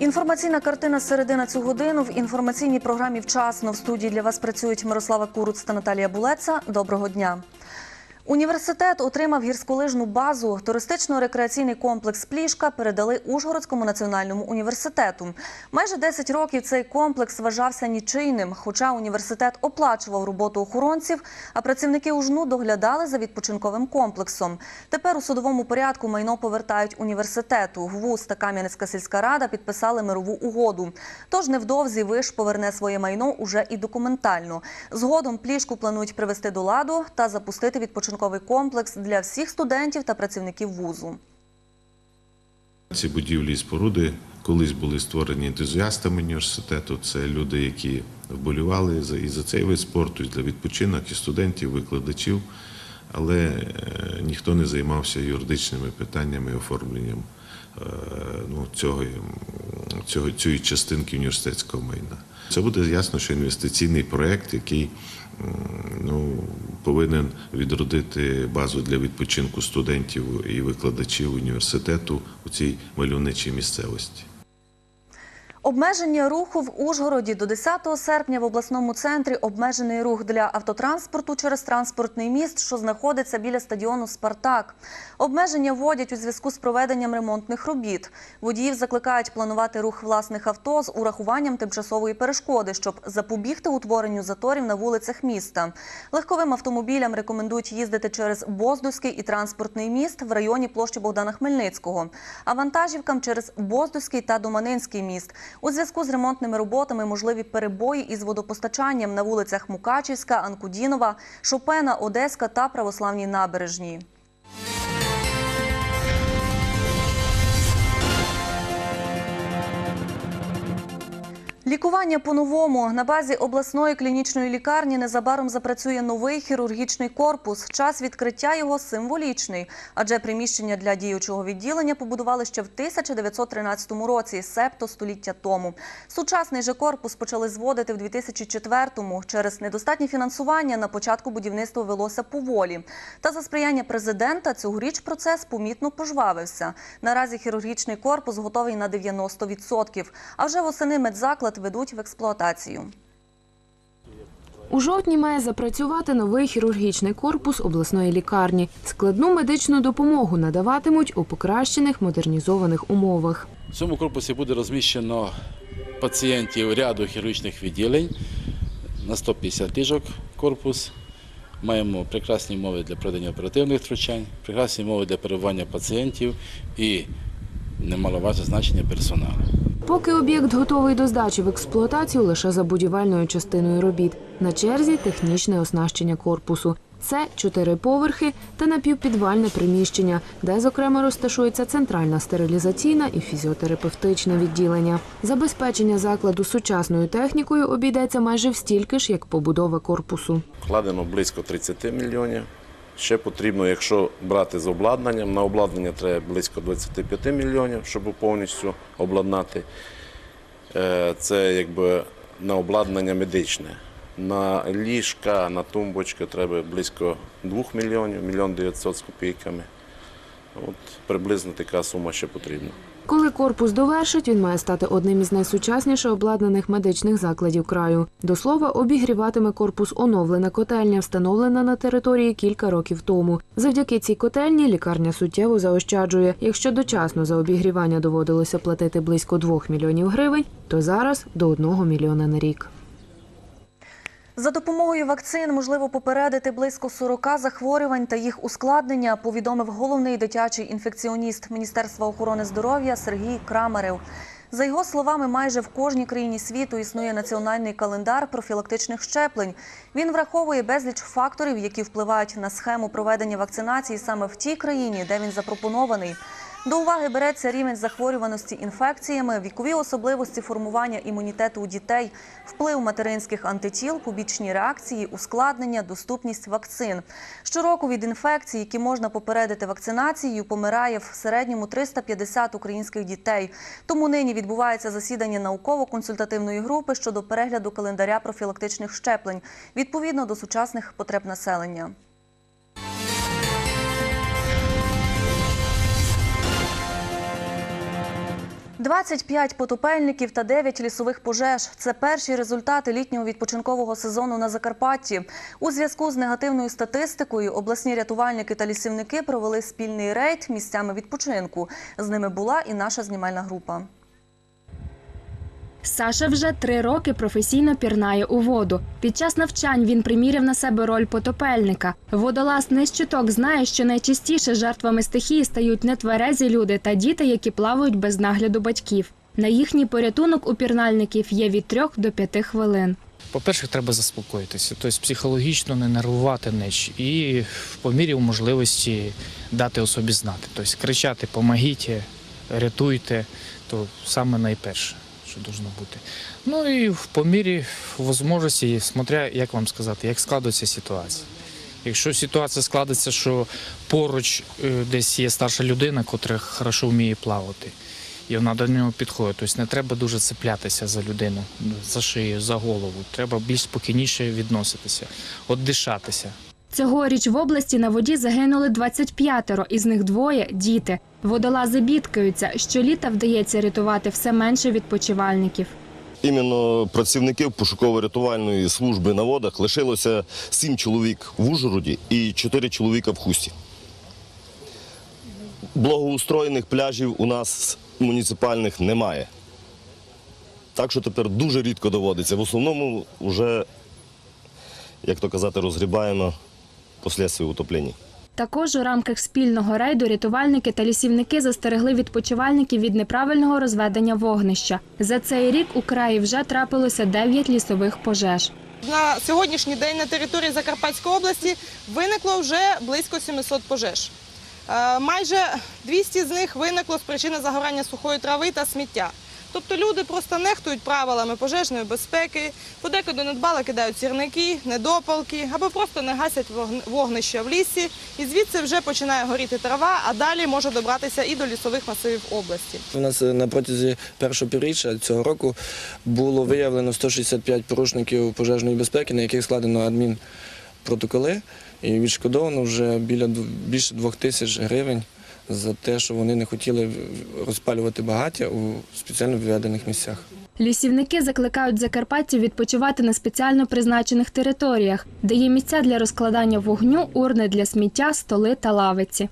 Інформаційна картина середина цю годину в інформаційній програмі вчасно в студії для вас працюють Мирослава Куруц та Наталія Булеца. Доброго дня. Університет отримав гірськолижну базу. Туристично-рекреаційний комплекс Плішка передали Ужгородському національному університету. Майже 10 років цей комплекс вважався нічийним, хоча університет оплачував роботу охоронців, а працівники УЖНУ доглядали за відпочинковим комплексом. Тепер у судовому порядку майно повертають університету. ГВУЗ та Кам'янецька сільська рада підписали мирову угоду. Тож невдовзі виш поверне своє майно уже і документально. Згодом плішку планують привести до ладу та запустити відпочинковий комплекс для всіх студентів та працівників вузу. Ці будівлі і споруди колись були створені ентузіастами університету. Це люди, які вболівали і за цей вид спорту, і для відпочинок, і студентів, викладачів, але е, ніхто не займався юридичними питаннями, і оформленням ну, цього, цього, цієї частинки університетського майна. Це буде ясно, що інвестиційний проєкт, який ну, повинен відродити базу для відпочинку студентів і викладачів університету у цій мальовничій місцевості. Обмеження руху в Ужгороді до 10 серпня в обласному центрі обмежений рух для автотранспорту через транспортний міст, що знаходиться біля стадіону Спартак. Обмеження вводять у зв'язку з проведенням ремонтних робіт. Водіїв закликають планувати рух власних авто з урахуванням тимчасової перешкоди, щоб запобігти утворенню заторів на вулицях міста. Легковим автомобілям рекомендують їздити через Боздуський і транспортний міст в районі площі Богдана Хмельницького, а вантажівкам через Боздуський та Доманинський міст. У зв'язку з ремонтними роботами можливі перебої із водопостачанням на вулицях Мукачівська, Анкудінова, Шопена, Одеська та Православній набережній. Лікування по-новому. На базі обласної клінічної лікарні незабаром запрацює новий хірургічний корпус. Час відкриття його символічний, адже приміщення для діючого відділення побудували ще в 1913 році, себто століття тому. Сучасний же корпус почали зводити в 2004-му. Через недостатнє фінансування на початку будівництво велося поволі. Та за сприяння президента цьогоріч процес помітно пожвавився. Наразі хірургічний корпус готовий на 90%. А вже восени медзаклад ведуть в експлуатацію. У жовтні має запрацювати новий хірургічний корпус обласної лікарні. Складну медичну допомогу надаватимуть у покращених модернізованих умовах. В цьому корпусі буде розміщено пацієнтів ряду хірургічних відділень на 150 ліжок корпус. Маємо прекрасні умови для проведення оперативних втручань, прекрасні умови для перебування пацієнтів і немаловажне значення персоналу. Поки об'єкт готовий до здачі в експлуатацію лише за будівельною частиною робіт. На черзі технічне оснащення корпусу. Це чотири поверхи та напівпідвальне приміщення, де, зокрема, розташується центральна стерилізаційна і фізіотерапевтичне відділення. Забезпечення закладу сучасною технікою обійдеться майже в стільки ж, як побудова корпусу. Вкладено близько 30 мільйонів. Ще потрібно, якщо брати з обладнанням, на обладнання треба близько 25 мільйонів, щоб повністю обладнати. Е, Це якби на обладнання медичне. На ліжка, на тумбочки треба близько 2 мільйонів, мільйон 900 з копійками. От приблизно така сума ще потрібна. Коли корпус довершить, він має стати одним із найсучасніше обладнаних медичних закладів краю. До слова, обігріватиме корпус оновлена котельня, встановлена на території кілька років тому. Завдяки цій котельні лікарня суттєво заощаджує. Якщо дочасно за обігрівання доводилося платити близько 2 мільйонів гривень, то зараз до 1 мільйона на рік. За допомогою вакцин можливо попередити близько 40 захворювань та їх ускладнення, повідомив головний дитячий інфекціоніст Міністерства охорони здоров'я Сергій Крамарев. За його словами, майже в кожній країні світу існує національний календар профілактичних щеплень. Він враховує безліч факторів, які впливають на схему проведення вакцинації саме в тій країні, де він запропонований. До уваги береться рівень захворюваності інфекціями, вікові особливості формування імунітету у дітей, вплив материнських антитіл, побічні реакції, ускладнення, доступність вакцин. Щороку від інфекцій, які можна попередити вакцинацією, помирає в середньому 350 українських дітей. Тому нині відбувається засідання науково-консультативної групи щодо перегляду календаря профілактичних щеплень відповідно до сучасних потреб населення. 25 потопельників та 9 лісових пожеж – це перші результати літнього відпочинкового сезону на Закарпатті. У зв'язку з негативною статистикою обласні рятувальники та лісівники провели спільний рейд місцями відпочинку. З ними була і наша знімальна група. Саша вже три роки професійно пірнає у воду. Під час навчань він приміряв на себе роль потопельника. Водолаз чуток знає, що найчастіше жертвами стихії стають нетверезі люди та діти, які плавають без нагляду батьків. На їхній порятунок у пірнальників є від трьох до п'яти хвилин. По-перше, треба заспокоїтися, тобто психологічно не нервувати неч і по мірі можливості дати особі знати. Тобто кричати Помогіть, рятуйте, то саме найперше, що должно бути. Ну і в- по мірі можливості, смотря, як вам сказати, як складується ситуація. Якщо ситуація складеться, що поруч е, десь є старша людина, котра хорошо вміє плавати, і вона до нього підходить. Тобто не треба дуже цеплятися за людину, за шию, за голову. Треба більш спокійніше відноситися, от дишатися. Цьогоріч в області на воді загинули 25-ро, із них двоє діти. Водолази бідкаються, щоліта вдається рятувати все менше відпочивальників. Іменно працівників пошуково-рятувальної служби на водах лишилося сім чоловік в Ужгороді і чотири чоловіка в Хусті. Благоустроєних пляжів у нас муніципальних немає. Так що тепер дуже рідко доводиться. В основному вже, як то казати, розгрібаємо послідствия утоплення. Також у рамках спільного рейду рятувальники та лісівники застерегли відпочивальників від неправильного розведення вогнища. За цей рік у краї вже трапилося 9 лісових пожеж. На сьогоднішній день на території Закарпатської області виникло вже близько 700 пожеж. Е, Майже 200 з них виникло з причини загорання сухої трави та сміття. Тобто люди просто нехтують правилами пожежної безпеки, подекуди недбало кидають сірники, недопалки або просто не гасять вогн- вогнища в лісі, і звідси вже починає горіти трава, а далі може добратися і до лісових масивів області. У нас е, на протязі першого півріччя цього року було виявлено 165 порушників пожежної безпеки, на яких складено адмінпротоколи, і відшкодовано вже біля більше двох тисяч гривень за те, що вони не хотіли розпалювати багаття у спеціально відведених місцях. Лісівники закликають закарпатців відпочивати на спеціально призначених територіях, де є місця для розкладання вогню, урни для сміття, столи та лавиці.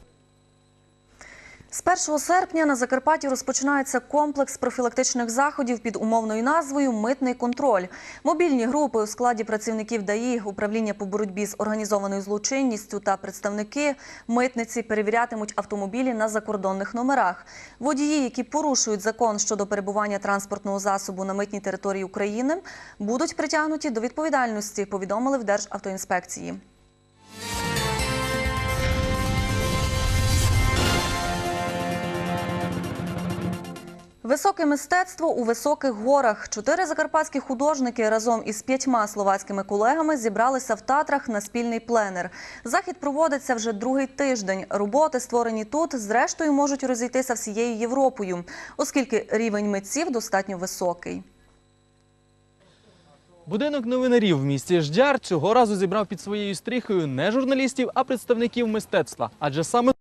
З 1 серпня на Закарпатті розпочинається комплекс профілактичних заходів під умовною назвою Митний контроль. Мобільні групи у складі працівників ДАІ, управління по боротьбі з організованою злочинністю та представники митниці перевірятимуть автомобілі на закордонних номерах. Водії, які порушують закон щодо перебування транспортного засобу на митній території України, будуть притягнуті до відповідальності. Повідомили в Державтоінспекції. Високе мистецтво у високих горах. Чотири закарпатські художники разом із п'ятьма словацькими колегами зібралися в Татрах на спільний пленер. Захід проводиться вже другий тиждень. Роботи, створені тут, зрештою можуть розійтися всією Європою, оскільки рівень митців достатньо високий. Будинок новинарів в місті Ждяр цього разу зібрав під своєю стріхою не журналістів, а представників мистецтва. Адже саме